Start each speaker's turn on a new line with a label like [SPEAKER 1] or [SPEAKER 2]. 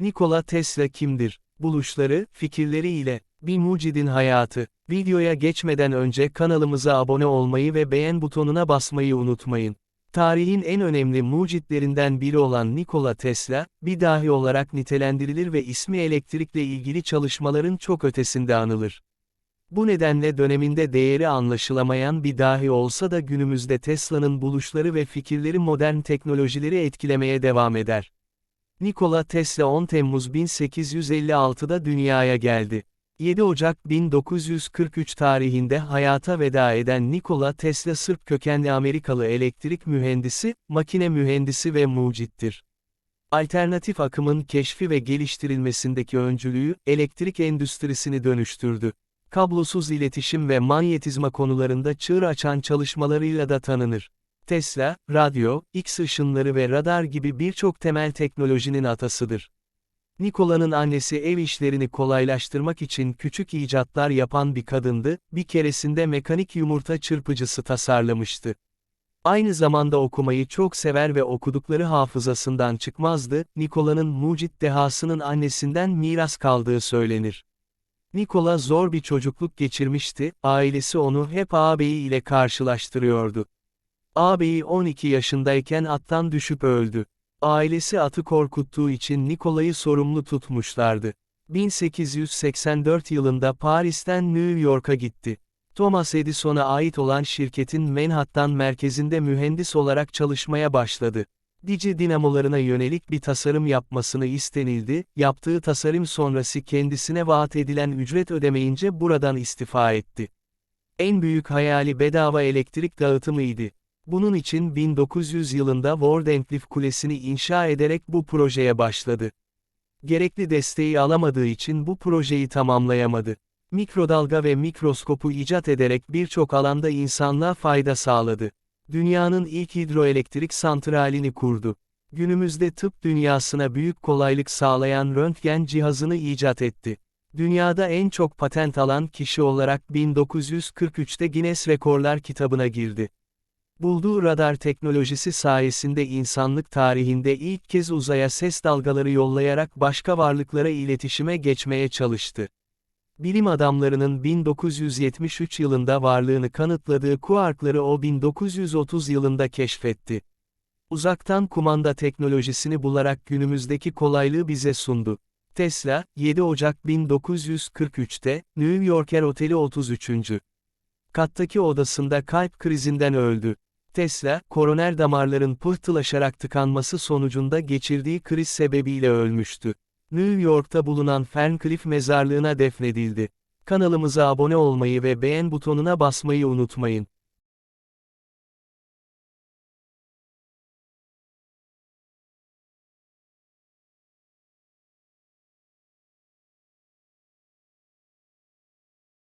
[SPEAKER 1] Nikola Tesla kimdir? Buluşları, fikirleri ile bir mucidin hayatı. Videoya geçmeden önce kanalımıza abone olmayı ve beğen butonuna basmayı unutmayın. Tarihin en önemli mucitlerinden biri olan Nikola Tesla, bir dahi olarak nitelendirilir ve ismi elektrikle ilgili çalışmaların çok ötesinde anılır. Bu nedenle döneminde değeri anlaşılamayan bir dahi olsa da günümüzde Tesla'nın buluşları ve fikirleri modern teknolojileri etkilemeye devam eder. Nikola Tesla 10 Temmuz 1856'da dünyaya geldi. 7 Ocak 1943 tarihinde hayata veda eden Nikola Tesla Sırp kökenli Amerikalı elektrik mühendisi, makine mühendisi ve mucittir. Alternatif akımın keşfi ve geliştirilmesindeki öncülüğü, elektrik endüstrisini dönüştürdü. Kablosuz iletişim ve manyetizma konularında çığır açan çalışmalarıyla da tanınır. Tesla, radyo, X ışınları ve radar gibi birçok temel teknolojinin atasıdır. Nikola'nın annesi ev işlerini kolaylaştırmak için küçük icatlar yapan bir kadındı, bir keresinde mekanik yumurta çırpıcısı tasarlamıştı. Aynı zamanda okumayı çok sever ve okudukları hafızasından çıkmazdı, Nikola'nın mucit dehasının annesinden miras kaldığı söylenir. Nikola zor bir çocukluk geçirmişti, ailesi onu hep ağabeyi ile karşılaştırıyordu. Ağabeyi 12 yaşındayken attan düşüp öldü. Ailesi atı korkuttuğu için Nikola'yı sorumlu tutmuşlardı. 1884 yılında Paris'ten New York'a gitti. Thomas Edison'a ait olan şirketin Manhattan merkezinde mühendis olarak çalışmaya başladı. Dici dinamolarına yönelik bir tasarım yapmasını istenildi, yaptığı tasarım sonrası kendisine vaat edilen ücret ödemeyince buradan istifa etti. En büyük hayali bedava elektrik dağıtımıydı. Bunun için 1900 yılında Wardenclyffe Kulesi'ni inşa ederek bu projeye başladı. Gerekli desteği alamadığı için bu projeyi tamamlayamadı. Mikrodalga ve mikroskopu icat ederek birçok alanda insanlığa fayda sağladı. Dünyanın ilk hidroelektrik santralini kurdu. Günümüzde tıp dünyasına büyük kolaylık sağlayan röntgen cihazını icat etti. Dünyada en çok patent alan kişi olarak 1943'te Guinness Rekorlar kitabına girdi. Bulduğu radar teknolojisi sayesinde insanlık tarihinde ilk kez uzaya ses dalgaları yollayarak başka varlıklara iletişime geçmeye çalıştı. Bilim adamlarının 1973 yılında varlığını kanıtladığı kuarkları o 1930 yılında keşfetti. Uzaktan kumanda teknolojisini bularak günümüzdeki kolaylığı bize sundu. Tesla, 7 Ocak 1943'te, New Yorker Oteli 33. kattaki odasında kalp krizinden öldü. Tesla, koroner damarların pıhtılaşarak tıkanması sonucunda geçirdiği kriz sebebiyle ölmüştü. New York'ta bulunan Ferncliff mezarlığına defnedildi. Kanalımıza abone olmayı ve beğen butonuna basmayı unutmayın.